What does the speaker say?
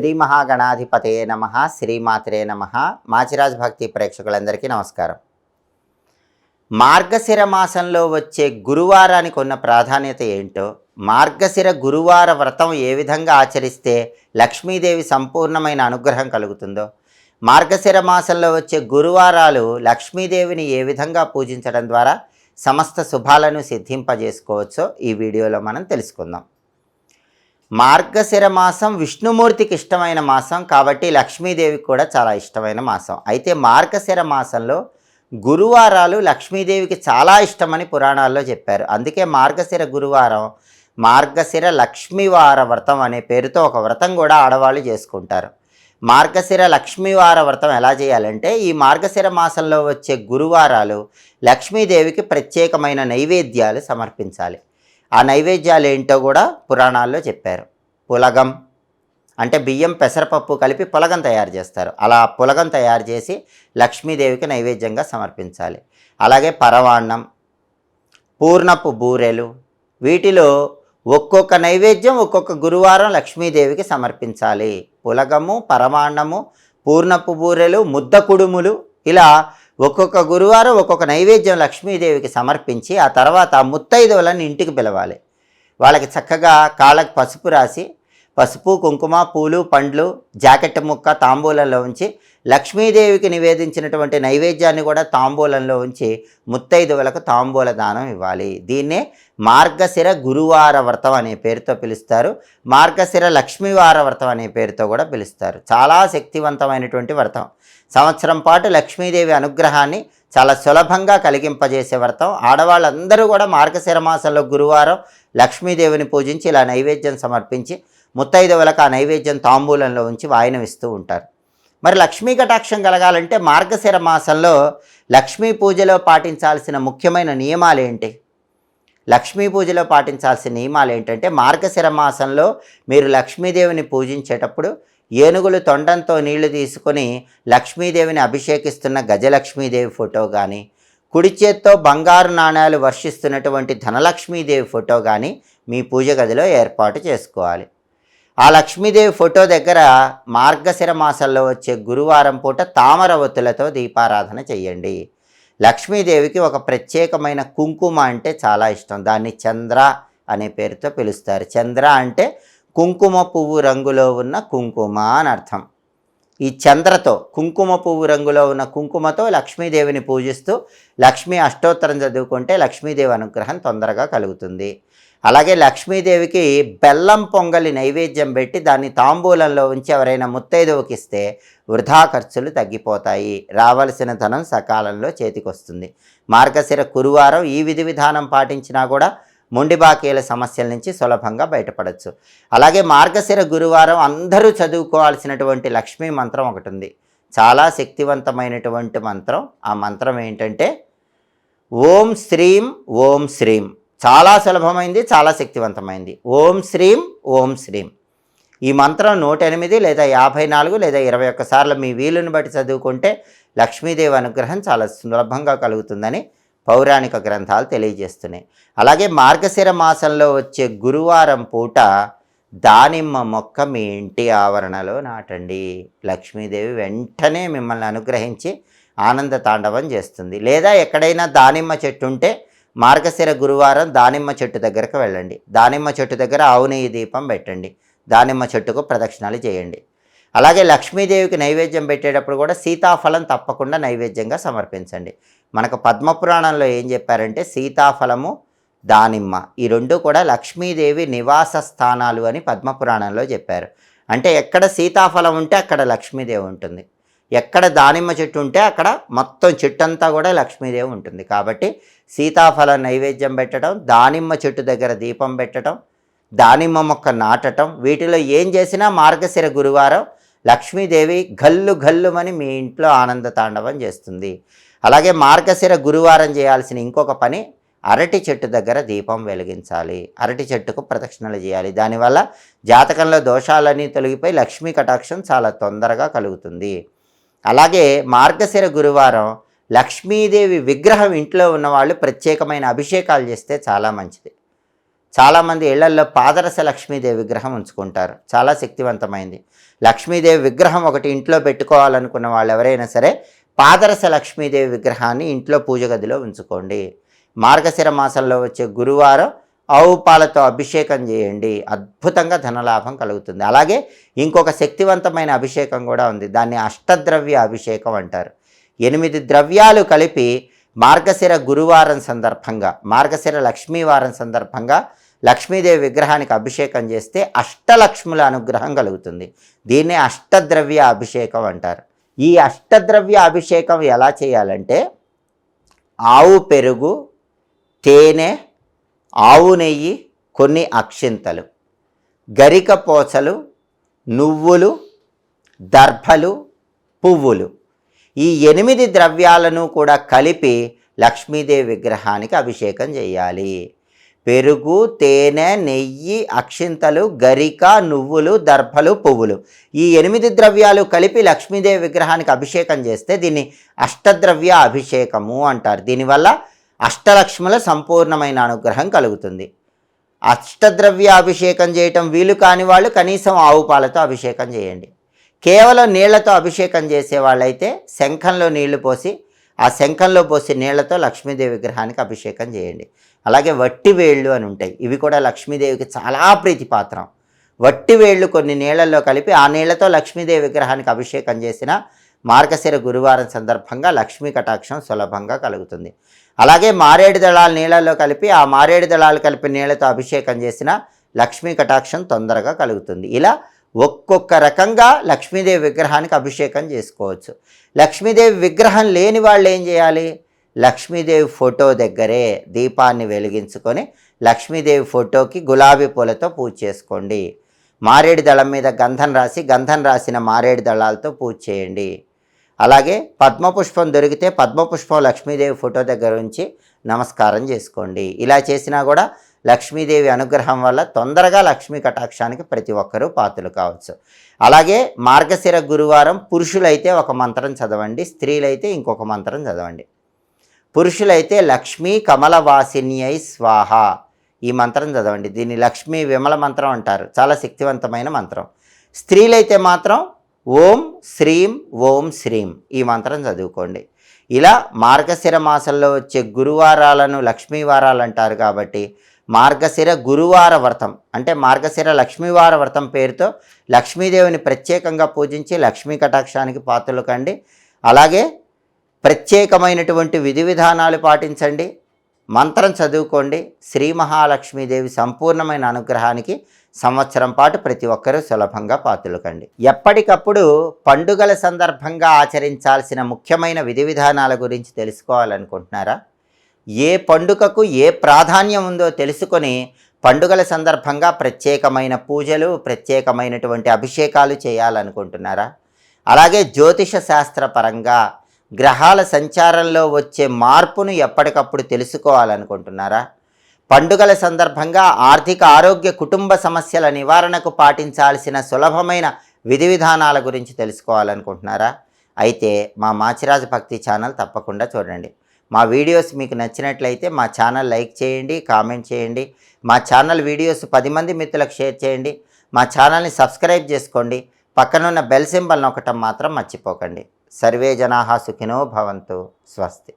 శ్రీ మహాగణాధిపతయే నమ శ్రీమాత్రే నమ. మాచిరాజ్ భక్తి ప్రేక్షకులందరికీ నమస్కారం. మార్గశిర మాసంలో వచ్చే గురువారానికి ఉన్న ప్రాధాన్యత ఏంటో మార్గశిర గురువార వ్రతం ఏ విధంగా ఆచరిస్తే లక్ష్మీదేవి సంపూర్ణమైన అనుగ్రహం కలుగుతుందో మార్గశిర మాసంలో వచ్చే గురువారాలు లక్ష్మీదేవిని ఏ విధంగా పూజించడం ద్వారా సమస్త శుభాలను సిద్ధింపజేసుకోవచ్చో ఈ వీడియోలో మనం తెలుసుకుందాం. మార్గశిర మాసం విష్ణుమూర్తికి ఇష్టమైన మాసం కాబట్టి లక్ష్మీదేవికి కూడా చాలా ఇష్టమైన మాసం. అయితే మార్గశిర మాసంలో గురువారాలు లక్ష్మీదేవికి చాలా ఇష్టమని పురాణాల్లో చెప్పారు. అందుకే మార్గశిర గురువారం మార్గశిర లక్ష్మీవార వ్రతం అనే పేరుతో ఒక వ్రతం కూడా ఆడవాళ్ళు చేసుకుంటారు. మార్గశిర లక్ష్మీవార వ్రతం ఎలా చేయాలంటే ఈ మార్గశిర మాసంలో వచ్చే గురువారాలు లక్ష్మీదేవికి ప్రత్యేకమైన నైవేద్యాలు సమర్పించాలి. ఆ నైవేద్యాలు ఏంటో కూడా పురాణాల్లో చెప్పారు. పులగం అంటే బియ్యం పెసరపప్పు కలిపి పులగం తయారు చేస్తారు. అలా పులగం తయారు చేసి లక్ష్మీదేవికి నైవేద్యంగా సమర్పించాలి. అలాగే పరవాన్నం పూర్ణపు బూరెలు వీటిలో ఒక్కొక్క నైవేద్యం ఒక్కొక్క గురువారం లక్ష్మీదేవికి సమర్పించాలి. పులగము పరమాన్నము పూర్ణపు బూరెలు ముద్ద కుడుములు ఇలా ఒక్కొక్క గురువారం ఒక్కొక్క నైవేద్యం లక్ష్మీదేవికి సమర్పించి ఆ తర్వాత ముత్తైదువులను ఇంటికి పిలవాలి. వాళ్ళకి చక్కగా కాళ్ళకి పసుపు రాసి పసుపు కుంకుమ పూలు పండ్లు జాకెట్ ముక్క తాంబూలంలో ఉంచి లక్ష్మీదేవికి నివేదించినటువంటి నైవేద్యాన్ని కూడా తాంబూలంలో ఉంచి ముత్తైదువులకు తాంబూల దానం ఇవ్వాలి. దీన్నే మార్గశిర గురువార వ్రతం అనే పేరుతో పిలుస్తారు. మార్గశిర లక్ష్మీవార వ్రతం అనే పేరుతో కూడా పిలుస్తారు. చాలా శక్తివంతమైనటువంటి వ్రతం. సంవత్సరం పాటు లక్ష్మీదేవి అనుగ్రహాన్ని చాలా సులభంగా కలిగింపజేసే వ్రతం. ఆడవాళ్ళందరూ కూడా మార్గశిర మాసంలో గురువారం లక్ష్మీదేవిని పూజించి ఇలా నైవేద్యం సమర్పించి ముత్తైదవులకు ఆ నైవేద్యం తాంబూలంలో ఉంచి వాయనమిస్తూ ఉంటారు. మరి లక్ష్మీ కటాక్షం కలగాలంటే మార్గశిర మాసంలో లక్ష్మీ పూజలో పాటించాల్సిన ముఖ్యమైన నియమాలు ఏంటి? లక్ష్మీ పూజలో పాటించాల్సిన నియమాలు ఏంటంటే మార్గశిర మాసంలో మీరు లక్ష్మీదేవిని పూజించేటప్పుడు ఏనుగులు తొండంతో నీళ్ళు తీసుకొని లక్ష్మీదేవిని అభిషేకిస్తున్న గజలక్ష్మీదేవి ఫోటో కానీ కుడి చేత్తో బంగారు నాణ్యాలు వర్షిస్తున్నటువంటి ధనలక్ష్మీదేవి ఫోటో కానీ మీ పూజ గదిలో ఏర్పాటు చేసుకోవాలి. ఆ లక్ష్మీదేవి ఫోటో దగ్గర మార్గశిర మాసంలో వచ్చే గురువారం పూట తామరవత్తులతో దీపారాధన చేయండి లక్ష్మీదేవికి ఒక ప్రత్యేకమైన కుంకుమ అంటే చాలా ఇష్టం. దాన్ని చంద్ర అనే పేరుతో పిలుస్తారు. చంద్ర అంటే కుంకుమ పువ్వు రంగులో ఉన్న కుంకుమ అని అర్థం. ఈ చంద్రతో కుంకుమ పువ్వు రంగులో ఉన్న కుంకుమతో లక్ష్మీదేవిని పూజిస్తూ లక్ష్మీ అష్టోత్తరం చదువుకుంటే లక్ష్మీదేవి అనుగ్రహం తొందరగా కలుగుతుంది. అలాగే లక్ష్మీదేవికి బెల్లం పొంగలి నైవేద్యం పెట్టి దాన్ని తాంబూలంలో ఉంచి ఎవరైనా ముత్తైదువుకి ఇస్తే వృధా ఖర్చులు తగ్గిపోతాయి. రావలసిన ధనం సకాలంలో చేతికొస్తుంది. మార్గశిర గురువారం ఈ విధి విధానం పాటించినా కూడా మొండి బాకీల సమస్యల నుంచి సులభంగా బయటపడవచ్చు అలాగే మార్గశిర గురువారం అందరూ చదువుకోవాల్సినటువంటి లక్ష్మీ మంత్రం ఒకటి ఉంది చాలా శక్తివంతమైనటువంటి మంత్రం. ఆ మంత్రం ఏంటంటే ఓం శ్రీం ఓం శ్రీం. చాలా సులభమైంది చాలా శక్తివంతమైంది. ఓం శ్రీం ఓం శ్రీం. ఈ మంత్రం నూట ఎనిమిది లేదా యాభై నాలుగు లేదా ఇరవై ఒక్కసార్లు మీ వీలుని బట్టి చదువుకుంటే లక్ష్మీదేవి అనుగ్రహం చాలా సులభంగా కలుగుతుందని పౌరాణిక గ్రంథాలు తెలియజేస్తున్నాయి. అలాగే మార్గశిర మాసంలో వచ్చే గురువారం పూట దానిమ్మ మొక్క మీ ఇంటి ఆవరణలో నాటండి. లక్ష్మీదేవి వెంటనే మిమ్మల్ని అనుగ్రహించి ఆనంద తాండవం చేస్తుంది. లేదా ఎక్కడైనా దానిమ్మ చెట్టు ఉంటే మార్గశిర గురువారం దానిమ్మ చెట్టు దగ్గరకు వెళ్ళండి. దానిమ్మ చెట్టు దగ్గర ఆవు దీపం పెట్టండి. దానిమ్మ చెట్టుకు ప్రదక్షిణాలు చేయండి. అలాగే లక్ష్మీదేవికి నైవేద్యం పెట్టేటప్పుడు కూడా సీతాఫలం తప్పకుండా నైవేద్యంగా సమర్పించండి. మనకు పద్మపురాణంలో ఏం చెప్పారంటే సీతాఫలము దానిమ్మ ఈ రెండు కూడా లక్ష్మీదేవి నివాస స్థానాలు అని పద్మపురాణంలో చెప్పారు. అంటే ఎక్కడ సీతాఫలం ఉంటే అక్కడ లక్ష్మీదేవి ఉంటుంది. ఎక్కడ దానిమ్మ చెట్టు ఉంటే అక్కడ మొత్తం చెట్టు అంతా కూడా లక్ష్మీదేవి ఉంటుంది. కాబట్టి సీతాఫలం నైవేద్యం పెట్టడం దానిమ్మ చెట్టు దగ్గర దీపం పెట్టడం దానిమ్మ మొక్క నాటడం వీటిలో ఏం చేసినా మార్గశిర గురువారం లక్ష్మీదేవి గల్లు గల్లుమని మీ ఇంట్లో ఆనంద తాండవం చేస్తుంది. అలాగే మార్గశిర గురువారం చేయాల్సిన ఇంకొక పని అరటి చెట్టు దగ్గర దీపం వెలిగించాలి. అరటి చెట్టుకు ప్రదక్షిణలు చేయాలి. దానివల్ల జాతకంలో దోషాలన్నీ తొలగిపోయి లక్ష్మీ కటాక్షం చాలా తొందరగా కలుగుతుంది. అలాగే మార్గశిర గురువారం లక్ష్మీదేవి విగ్రహం ఇంట్లో ఉన్నవాళ్ళు ప్రత్యేకమైన అభిషేకాలు చేస్తే చాలా మంచిది. చాలామంది ఇళ్ళల్లో పాదరస లక్ష్మీదేవి విగ్రహం ఉంచుకుంటారు. చాలా శక్తివంతమైంది. లక్ష్మీదేవి విగ్రహం ఒకటి ఇంట్లో పెట్టుకోవాలనుకున్న వాళ్ళు ఎవరైనా సరే పాదరస లక్ష్మీదేవి విగ్రహాన్ని ఇంట్లో పూజ గదిలో ఉంచుకోండి. మార్గశిర మాసంలో వచ్చే గురువారం ఆవు పాలతో అభిషేకం చేయండి. అద్భుతంగా ధనలాభం కలుగుతుంది. అలాగే ఇంకొక శక్తివంతమైన అభిషేకం కూడా ఉంది. దాన్ని అష్టద్రవ్య అభిషేకం అంటారు. ఎనిమిది ద్రవ్యాలు కలిపి మార్గశిర గురువారం సందర్భంగా మార్గశిర లక్ష్మీవారం సందర్భంగా లక్ష్మీదేవి విగ్రహానికి అభిషేకం చేస్తే అష్టలక్ష్ముల అనుగ్రహం కలుగుతుంది. దీన్నే అష్టద్రవ్య అభిషేకం అంటారు. ఈ అష్టద్రవ్య అభిషేకం ఎలా చేయాలంటే ఆవు పెరుగు తేనె ఆవు నెయ్యి కొన్ని అక్షింతలు గరిక పోచలు నువ్వులు దర్భలు పువ్వులు. ఈ ఎనిమిది ద్రవ్యాలను కూడా కలిపి లక్ష్మీదేవి విగ్రహానికి అభిషేకం చేయాలి. పెరుగు తేనె నెయ్యి అక్షింతలు గరిక నువ్వులు దర్భలు పువ్వులు. ఈ ఎనిమిది ద్రవ్యాలు కలిపి లక్ష్మీదేవి విగ్రహానికి అభిషేకం చేస్తే దీన్ని అష్టద్రవ్య అభిషేకము అంటారు. దీనివల్ల అష్టలక్ష్ముల సంపూర్ణమైన అనుగ్రహం కలుగుతుంది. అష్టద్రవ్య అభిషేకం చేయటం వీలు కాని వాళ్ళు కనీసం ఆవు పాలతో అభిషేకం చేయండి. కేవలం నీళ్ళతో అభిషేకం చేసే వాళ్ళైతే శంఖంలో నీళ్ళు పోసి ఆ శంఖంలో పోసి నీళ్ళతో లక్ష్మీదేవి విగ్రహానికి అభిషేకం చేయండి. అలాగే వట్టి వేళ్ళు అని ఉంటాయి. ఇవి కూడా లక్ష్మీదేవికి చాలా ప్రీతిపాత్రం. వట్టి వేళ్ళు కొన్ని నీళ్ళలో కలిపి ఆ నీళ్ళతో లక్ష్మీదేవి విగ్రహానికి అభిషేకం చేసిన మార్గశిర గురువారం సందర్భంగా లక్ష్మీ కటాక్షం సులభంగా కలుగుతుంది. అలాగే మారేడు దళాలు నీళ్ళల్లో కలిపి ఆ మారేడు దళాలు కలిపి నీళ్ళతో అభిషేకం చేసిన లక్ష్మీ కటాక్షం తొందరగా కలుగుతుంది. ఇలా ఒక్కొక్క రకంగా లక్ష్మీదేవి విగ్రహానికి అభిషేకం చేసుకోవచ్చు. లక్ష్మీదేవి విగ్రహం లేని వాళ్ళు ఏం చేయాలి? లక్ష్మీదేవి ఫోటో దగ్గరే దీపాన్ని వెలిగించుకొని లక్ష్మీదేవి ఫోటోకి గులాబీ పూలతో పూజ చేసుకోండి. మారేడు దళం మీద గంధం రాసి గంధం రాసిన మారేడు దళాలతో పూజ చేయండి. అలాగే పద్మపుష్పం దొరికితే పద్మపుష్పం లక్ష్మీదేవి ఫోటో దగ్గర ఉంచి నమస్కారం చేసుకోండి. ఇలా చేసినా కూడా లక్ష్మీదేవి అనుగ్రహం వల్ల తొందరగా లక్ష్మీ కటాక్షానికి ప్రతి ఒక్కరూ పాత్రలు కావచ్చు. అలాగే మార్గశిర గురువారం పురుషులైతే ఒక మంత్రం చదవండి స్త్రీలైతే ఇంకొక మంత్రం చదవండి. పురుషులైతే లక్ష్మీ కమలవాసిన్యై స్వాహ ఈ మంత్రం చదవండి. దీన్ని లక్ష్మీ విమల మంత్రం అంటారు. చాలా శక్తివంతమైన మంత్రం. స్త్రీలైతే మాత్రం ఓం శ్రీం ఓం శ్రీం. ఈ మంత్రం చదువుకోండి. ఇలా మార్గశిర మాసంలో వచ్చే గురువారాలను లక్ష్మీవారాలు అంటారు కాబట్టి మార్గశిర గురువార వ్రతం అంటే మార్గశిర లక్ష్మీవార వ్రతం పేరుతో లక్ష్మీదేవిని ప్రత్యేకంగా పూజించి లక్ష్మీ కటాక్షానికి పాత్రలు కండి. అలాగే ప్రత్యేకమైనటువంటి విధి విధానాలు పాటించండి. మంత్రం చదువుకోండి. శ్రీ మహాలక్ష్మీదేవి సంపూర్ణమైన అనుగ్రహానికి సంవత్సరం పాటు ప్రతి ఒక్కరూ సులభంగా పాతులుకండి. ఎప్పటికప్పుడు పండుగల సందర్భంగా ఆచరించాల్సిన ముఖ్యమైన విధి విధానాల గురించి తెలుసుకోవాలనుకుంటున్నారా? ఏ పండుగకు ఏ ప్రాధాన్యం ఉందో తెలుసుకొని పండుగల సందర్భంగా ప్రత్యేకమైన పూజలు ప్రత్యేకమైనటువంటి అభిషేకాలు చేయాలనుకుంటున్నారా? అలాగే జ్యోతిష శాస్త్రపరంగా గ్రహాల సంచారంలో వచ్చే మార్పును ఎప్పటికప్పుడు తెలుసుకోవాలనుకుంటున్నారా? పండుగల సందర్భంగా ఆర్థిక ఆరోగ్య కుటుంబ సమస్యల నివారణకు పాటించాల్సిన సులభమైన విధి విధానాల గురించి తెలుసుకోవాలనుకుంటున్నారా? అయితే మా మాచిరాజు భక్తి ఛానల్ తప్పకుండా చూడండి. మా వీడియోస్ మీకు నచ్చినట్లయితే మా ఛానల్ లైక్ చేయండి కామెంట్ చేయండి. మా ఛానల్ వీడియోస్ పది మంది మిత్రులకు షేర్ చేయండి. మా ఛానల్ని సబ్స్క్రైబ్ చేసుకోండి. పక్కనున్న బెల్ సింబల్ నొక్కటం మాత్రం మర్చిపోకండి. సర్వే జనాహా సుఖినో భవంతు. స్వస్తి.